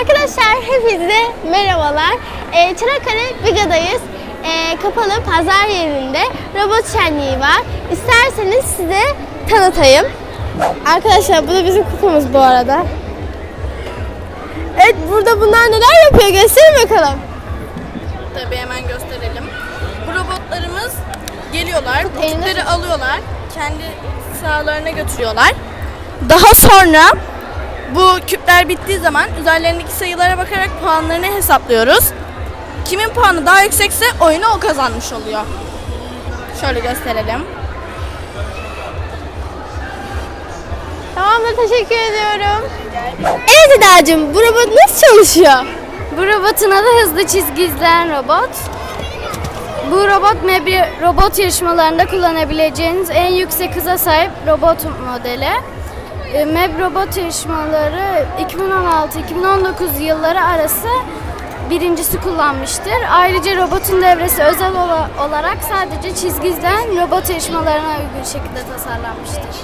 Arkadaşlar hepinize merhabalar. Ee, Çanakkale Biga'dayız. Ee, kapalı pazar yerinde robot şenliği var. İsterseniz size tanıtayım. Arkadaşlar bu da bizim kupamız bu arada. Evet burada bunlar neler yapıyor gösterin bakalım. Tabii hemen gösterelim. Bu robotlarımız geliyorlar, küpleri alıyorlar, kendi sahalarına götürüyorlar. Daha sonra bu küpler bittiği zaman üzerlerindeki sayılara bakarak puanlarını hesaplıyoruz. Kimin puanı daha yüksekse oyunu o kazanmış oluyor. Şöyle gösterelim. Tamamdır teşekkür ediyorum. Evet Eda'cığım bu robot nasıl çalışıyor? Bu robotun adı hızlı çizgi izleyen robot. Bu robot MEB robot yarışmalarında kullanabileceğiniz en yüksek hıza sahip robot modeli. E, MEB robot yarışmaları 2016-2019 yılları arası birincisi kullanmıştır. Ayrıca robotun devresi özel ola- olarak sadece çizgi izleyen robot yarışmalarına uygun şekilde tasarlanmıştır.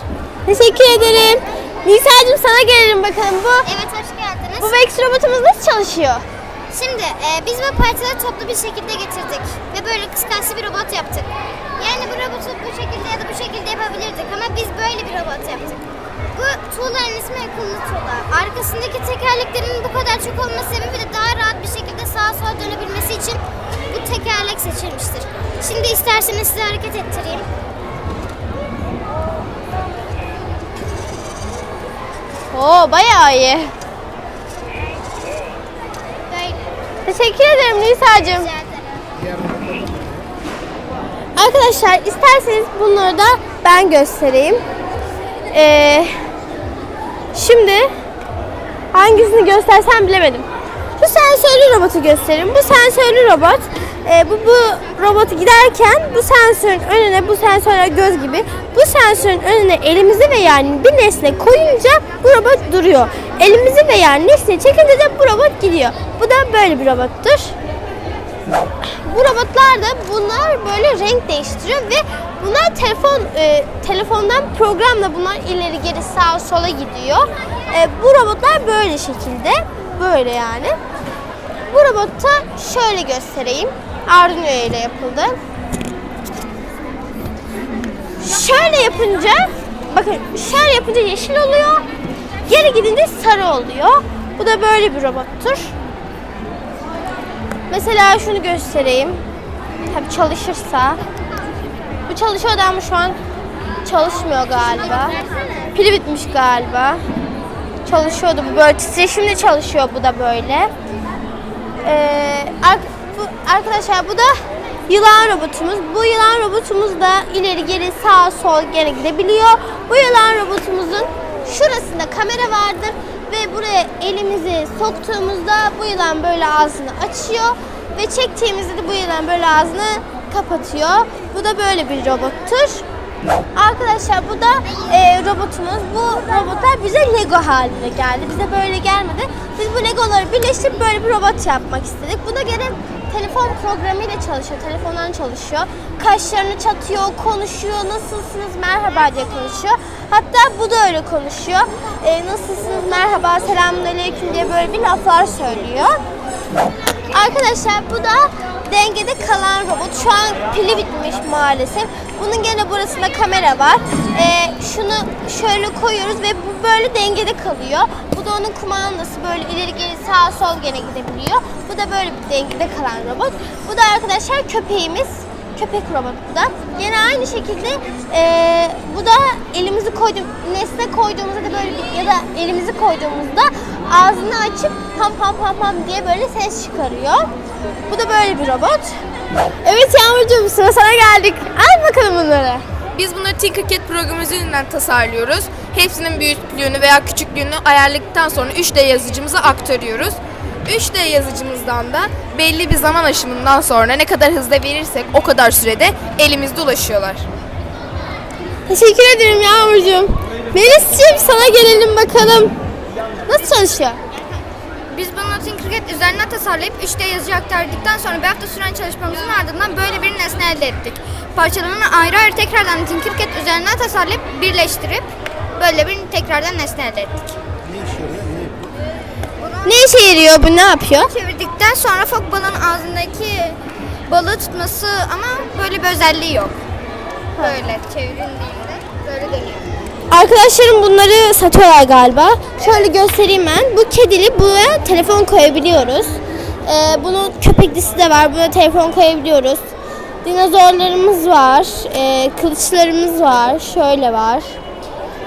Teşekkür ederim. Nisa'cığım sana gelelim bakalım. Bu Evet hoş geldiniz. bu Vex robotumuz nasıl çalışıyor? Şimdi e, biz bu parçaları toplu bir şekilde getirdik ve böyle kıskançlı bir robot yaptık. Yani bu robotu bu şekilde ya da bu şekilde yapabilirdik ama biz böyle bir robot yaptık. Bu tuğların ismi akıllı tuğla. Arkasındaki tekerleklerin bu kadar çok olması sebebi de daha rahat bir şekilde sağa sola dönebilmesi için bu tekerlek seçilmiştir. Şimdi isterseniz size hareket ettireyim. Oo bayağı iyi. Böyle. Teşekkür ederim Nisa'cığım. Arkadaşlar isterseniz bunları da ben göstereyim. Ee, şimdi hangisini göstersem bilemedim. Şu sensörlü robotu göstereyim. Bu sensörlü robot. Ee, bu, bu robotu giderken bu sensörün önüne bu sensörler göz gibi bu sensörün önüne elimizi ve yani bir nesne koyunca bu robot duruyor. Elimizi ve yani nesneyi çekince de bu robot gidiyor. Bu da böyle bir robottur. Bu robotlar da bunlar böyle renk değiştiriyor ve bunlar telefon e, telefondan programla bunlar ileri geri sağa sola gidiyor. E, bu robotlar böyle şekilde böyle yani. Bu robotta şöyle göstereyim. Arduino ile yapıldı. Şöyle yapınca bakın şöyle yapınca yeşil oluyor. Geri gidince sarı oluyor. Bu da böyle bir robottur. Mesela şunu göstereyim. Tabii çalışırsa. Bu çalışıyordu ama şu an çalışmıyor galiba. Pili bitmiş galiba. Çalışıyordu bu böyle titreşimle çalışıyor bu da böyle. Ee, bu, arkadaşlar bu da yılan robotumuz. Bu yılan robotumuz da ileri geri sağ sol gene gidebiliyor. Bu yılan robotumuzun şurasında kamera vardır ve buraya elimizi soktuğumuzda bu yılan böyle ağzını açıyor ve çektiğimizde de bu yılan böyle ağzını kapatıyor. Bu da böyle bir robottur. Arkadaşlar bu da e, robotumuz. Bu robotlar bize Lego haline geldi. Bize böyle gelmedi. Biz bu Legoları birleştirip böyle bir robot yapmak istedik. Bu da gene telefon programıyla çalışıyor. Telefondan çalışıyor. Kaşlarını çatıyor, konuşuyor. Nasılsınız, merhaba diye konuşuyor. Hatta bu da öyle konuşuyor. E, nasılsınız, merhaba, selamünaleyküm diye böyle bir laflar söylüyor. Arkadaşlar bu da dengede kalan robot. Şu an pili bitmiş maalesef. Bunun gene burasında kamera var. Ee, şunu şöyle koyuyoruz ve bu böyle dengede kalıyor. Bu da onun kumandası böyle ileri geri sağ sol gene gidebiliyor. Bu da böyle bir dengede kalan robot. Bu da arkadaşlar köpeğimiz. Köpek robot bu da. Yine aynı şekilde ee, bu da elimizi koydum nesne koyduğumuzda da böyle ya da elimizi koyduğumuzda ağzını açıp pam pam pam pam diye böyle ses çıkarıyor. Bu da böyle bir robot. Evet Yağmurcuğum sıra sana geldik. Al bakalım bunları. Biz bunları Tinkercad programı üzerinden tasarlıyoruz. Hepsinin büyüklüğünü veya küçüklüğünü ayarladıktan sonra 3D yazıcımıza aktarıyoruz. 3D yazıcımızdan da belli bir zaman aşımından sonra ne kadar hızla verirsek o kadar sürede elimizde ulaşıyorlar. Teşekkür ederim Yağmurcuğum. Melis'ciğim sana gelelim bakalım. Nasıl çalışıyor? Biz bunu Tinkercad üzerinden tasarlayıp 3D yazıcı aktardıktan sonra bir hafta süren çalışmamızın ardından böyle bir nesne elde ettik. Parçalarını ayrı ayrı tekrardan Tinkercad üzerinden tasarlayıp birleştirip böyle bir tekrardan nesne elde ettik. Ne işe yarıyor? Bu ne yapıyor? Çevirdikten sonra fok balığın ağzındaki balığı tutması ama böyle bir özelliği yok. Böyle çevrildiğinde böyle dönüyor. Arkadaşlarım bunları satıyorlar galiba. Şöyle göstereyim ben. Bu kedili buraya telefon koyabiliyoruz. Ee, bunun köpeklisi de var. Buraya telefon koyabiliyoruz. Dinozorlarımız var. Ee, kılıçlarımız var. Şöyle var.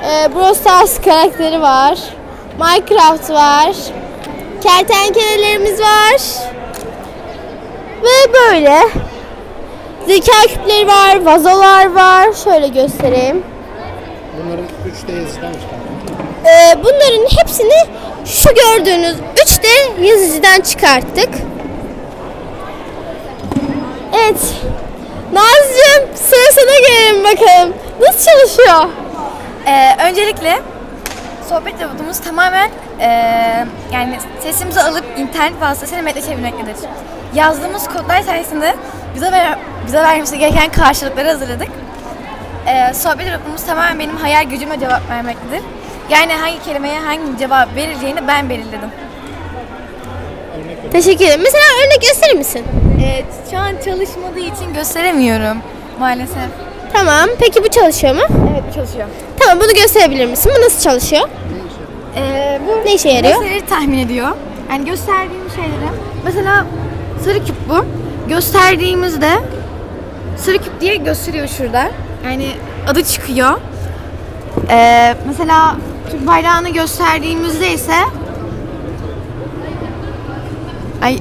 Ee, Brawl Stars karakteri var. Minecraft var. Kertenkelelerimiz var. Ve böyle. Zeka küpleri var, vazolar var. Şöyle göstereyim. Bunların 3D yazıdan çıkarttık. Ee, bunların hepsini şu gördüğünüz 3D yazıcıdan çıkarttık. Evet. Nazcığım sıra sana gelelim bakalım. Nasıl çalışıyor? Ee, öncelikle sohbet robotumuz tamamen ee, yani sesimizi alıp internet vasıtasıyla metne çevirmektedir. Yazdığımız kodlar sayesinde bize, ver, bize vermesi gereken karşılıkları hazırladık. Ee, sohbet robotumuz tamamen benim hayal gücüme cevap vermektedir. Yani hangi kelimeye hangi cevap verileceğini ben belirledim. Teşekkür ederim. Mesela örnek gösterir misin? Evet, şu an çalışmadığı için gösteremiyorum maalesef. Tamam. Peki bu çalışıyor mu? Evet, çalışıyor. Tamam bunu gösterebilir misin? Bu nasıl çalışıyor? Ee, bu Ne işe yarıyor? Meseleleri tahmin ediyor. Yani gösterdiğim şeyleri. Mesela sarı küp bu. Gösterdiğimizde sarı küp diye gösteriyor şurada. Yani adı çıkıyor. Ee, mesela Türk bayrağını gösterdiğimizde ise ay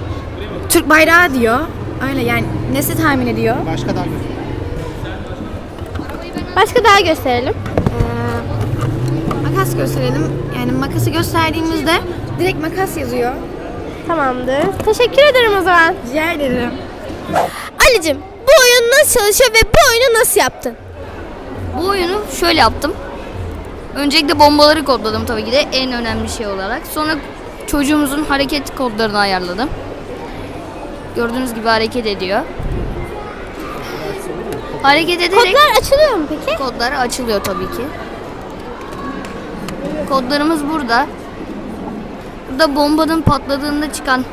Türk bayrağı diyor. Öyle yani nesli tahmin ediyor. Başka daha güzel. Başka daha gösterelim. Ee, makas gösterelim. Yani makası gösterdiğimizde direkt makas yazıyor. Tamamdır. Teşekkür ederim o zaman. Rica ederim. Ali'cim oyun nasıl çalışıyor ve bu oyunu nasıl yaptın? Bu oyunu şöyle yaptım. Öncelikle bombaları kodladım tabii ki de en önemli şey olarak. Sonra çocuğumuzun hareket kodlarını ayarladım. Gördüğünüz gibi hareket ediyor. Hareket ederek Kodlar açılıyor mu peki? kodlar açılıyor tabii ki. Kodlarımız burada. Burada bombanın patladığında çıkan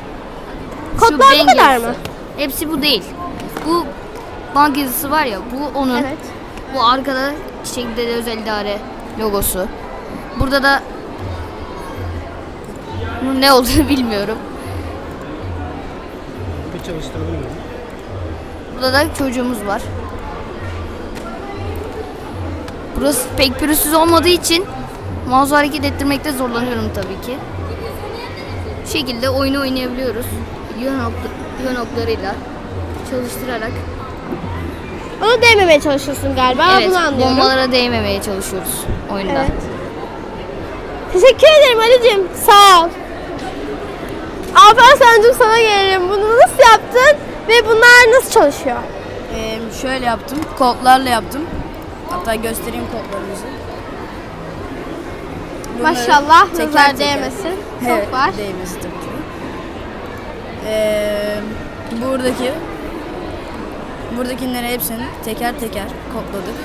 Kodlar bu kadar mı? Hepsi bu değil. Bu bank yazısı var ya bu onun. Evet. Bu arkada çiçekli de özel idare logosu. Burada da bunun ne olduğunu bilmiyorum. Bir çalıştıralım mı? Burada da çocuğumuz var. Burası pek pürüzsüz olmadığı için mouse'u hareket ettirmekte zorlanıyorum tabii ki. Bu şekilde oyunu oynayabiliyoruz. Yön, ok- yön oklarıyla çalıştırarak. Ona değmemeye çalışıyorsun galiba. evet, Bunu anlıyorum. bombalara değmemeye çalışıyoruz oyunda. Evet. Teşekkür ederim Ali'cim. Sağ ol. Alper Sancım sana gelelim. Bunu nasıl yaptın ve bunlar nasıl çalışıyor? Ee, şöyle yaptım. Kodlarla yaptım. Hatta göstereyim kodlarımızı. Bunları Maşallah teker nazar teker- değmesin. Evet, Çok var. değmesin tabii ki. Ee, buradaki buradakileri hepsini teker teker kodladık.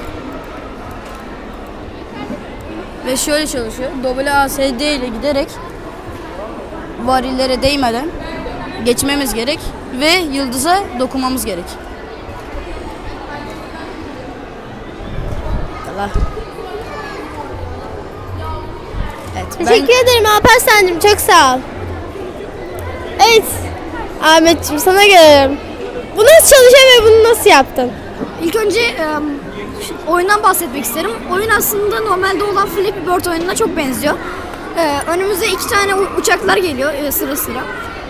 Ve şöyle çalışıyor. WASD ile giderek varillere değmeden geçmemiz gerek ve yıldıza dokunmamız gerek. Allah. Evet, ben- Teşekkür ederim Alper Sancım. Çok sağ ol. Evet. Ahmetciğim sana gelelim. Bu nasıl çalışıyor ve bunu nasıl yaptın? İlk önce e, oyundan bahsetmek isterim. Oyun aslında normalde olan Flappy Bird oyununa çok benziyor. E, önümüze iki tane uçaklar geliyor e, sıra sıra.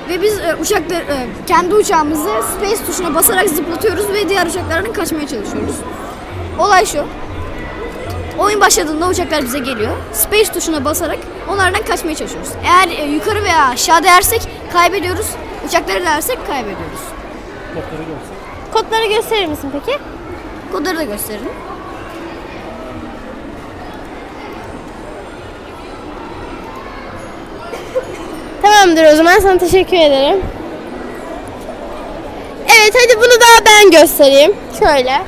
Ve biz e, uçaklar e, kendi uçağımızı space tuşuna basarak zıplatıyoruz ve diğer uçaklardan kaçmaya çalışıyoruz. Olay şu. Oyun başladığında uçaklar bize geliyor. Space tuşuna basarak onlardan kaçmaya çalışıyoruz. Eğer e, yukarı veya aşağı değersek kaybediyoruz. Uçakları değersek kaybediyoruz. Kodları görsek. Kodları gösterir misin peki? Kodları da gösterelim. Tamamdır o zaman sana teşekkür ederim. Evet hadi bunu daha ben göstereyim. Şöyle.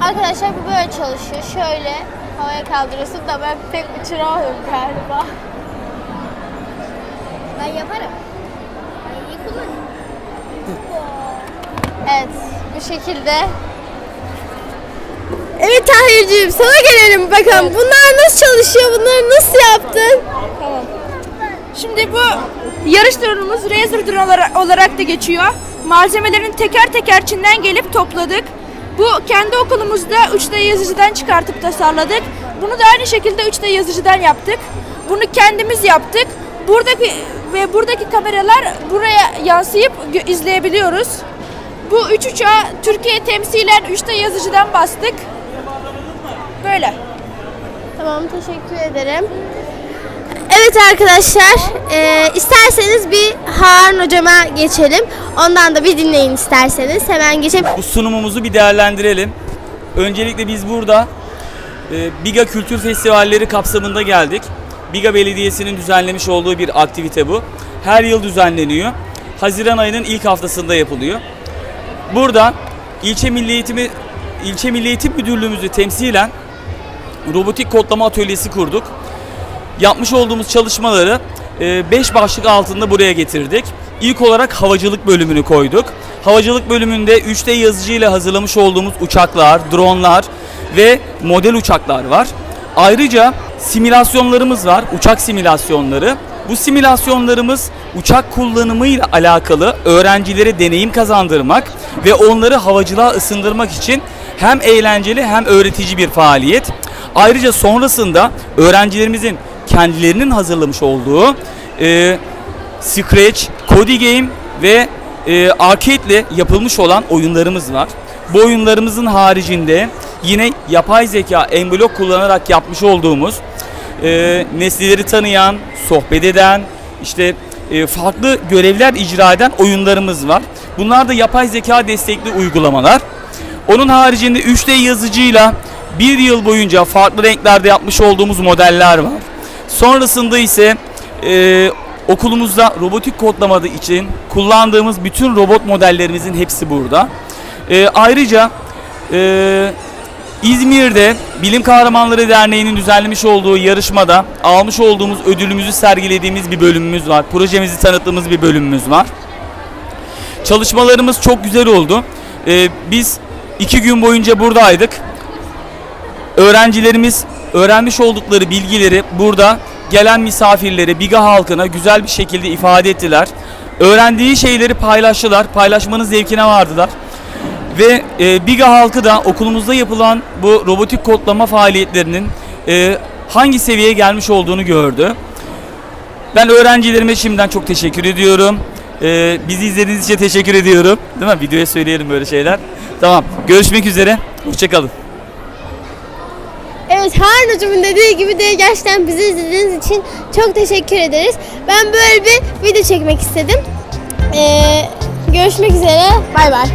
Arkadaşlar bu böyle çalışıyor. Şöyle Havaya kaldırıyorsun da ben pek uçuramıyorum galiba. Ben yaparım. Evet bu şekilde. Evet Tahir'cim sana gelelim bakalım. Bunlar nasıl çalışıyor? Bunları nasıl yaptın? Şimdi bu yarış turumuz Razer Drone olarak, olarak da geçiyor. Malzemelerin teker teker Çin'den gelip topladık. Bu kendi okulumuzda 3D yazıcıdan çıkartıp tasarladık. Bunu da aynı şekilde 3D yazıcıdan yaptık. Bunu kendimiz yaptık. Buradaki ve buradaki kameralar buraya yansıyıp izleyebiliyoruz. Bu üç uçağı Türkiye temsilen 3D yazıcıdan bastık. Böyle. Tamam teşekkür ederim. Evet arkadaşlar e, isterseniz bir Harun hocama geçelim. Ondan da bir dinleyin isterseniz. Hemen geçelim. Bu sunumumuzu bir değerlendirelim. Öncelikle biz burada e, Biga Kültür Festivalleri kapsamında geldik. Biga Belediyesi'nin düzenlemiş olduğu bir aktivite bu. Her yıl düzenleniyor. Haziran ayının ilk haftasında yapılıyor. Burada ilçe milli eğitimi ilçe milli eğitim müdürlüğümüzü temsilen robotik kodlama atölyesi kurduk. Yapmış olduğumuz çalışmaları 5 başlık altında buraya getirdik. İlk olarak havacılık bölümünü koyduk. Havacılık bölümünde 3D yazıcıyla hazırlamış olduğumuz uçaklar, dronlar ve model uçaklar var. Ayrıca simülasyonlarımız var, uçak simülasyonları. Bu simülasyonlarımız uçak kullanımıyla alakalı öğrencilere deneyim kazandırmak ve onları havacılığa ısındırmak için hem eğlenceli hem öğretici bir faaliyet. Ayrıca sonrasında öğrencilerimizin kendilerinin hazırlamış olduğu e, Scratch, Cody Game ve e, arcade ile yapılmış olan oyunlarımız var. Bu oyunlarımızın haricinde yine yapay zeka emblok kullanarak yapmış olduğumuz e, nesneleri tanıyan, sohbet eden, işte e, farklı görevler icra eden oyunlarımız var. Bunlar da yapay zeka destekli uygulamalar. Onun haricinde 3D yazıcıyla bir yıl boyunca farklı renklerde yapmış olduğumuz modeller var. Sonrasında ise e, okulumuzda robotik kodlamadığı için kullandığımız bütün robot modellerimizin hepsi burada. E, ayrıca e, İzmir'de Bilim Kahramanları Derneği'nin düzenlemiş olduğu yarışmada almış olduğumuz ödülümüzü sergilediğimiz bir bölümümüz var. Projemizi tanıttığımız bir bölümümüz var. Çalışmalarımız çok güzel oldu. Ee, biz iki gün boyunca buradaydık. Öğrencilerimiz öğrenmiş oldukları bilgileri burada gelen misafirlere, Biga halkına güzel bir şekilde ifade ettiler. Öğrendiği şeyleri paylaştılar, paylaşmanın zevkine vardılar. Ve e, Biga halkı da okulumuzda yapılan bu robotik kodlama faaliyetlerinin e, hangi seviyeye gelmiş olduğunu gördü. Ben öğrencilerime şimdiden çok teşekkür ediyorum. Ee, bizi izlediğiniz için teşekkür ediyorum. Değil mi? Videoya söyleyelim böyle şeyler. Tamam. Görüşmek üzere. Hoşçakalın. Evet Harun hocamın dediği gibi de gerçekten bizi izlediğiniz için çok teşekkür ederiz. Ben böyle bir video çekmek istedim. Ee, görüşmek üzere. Bay bay.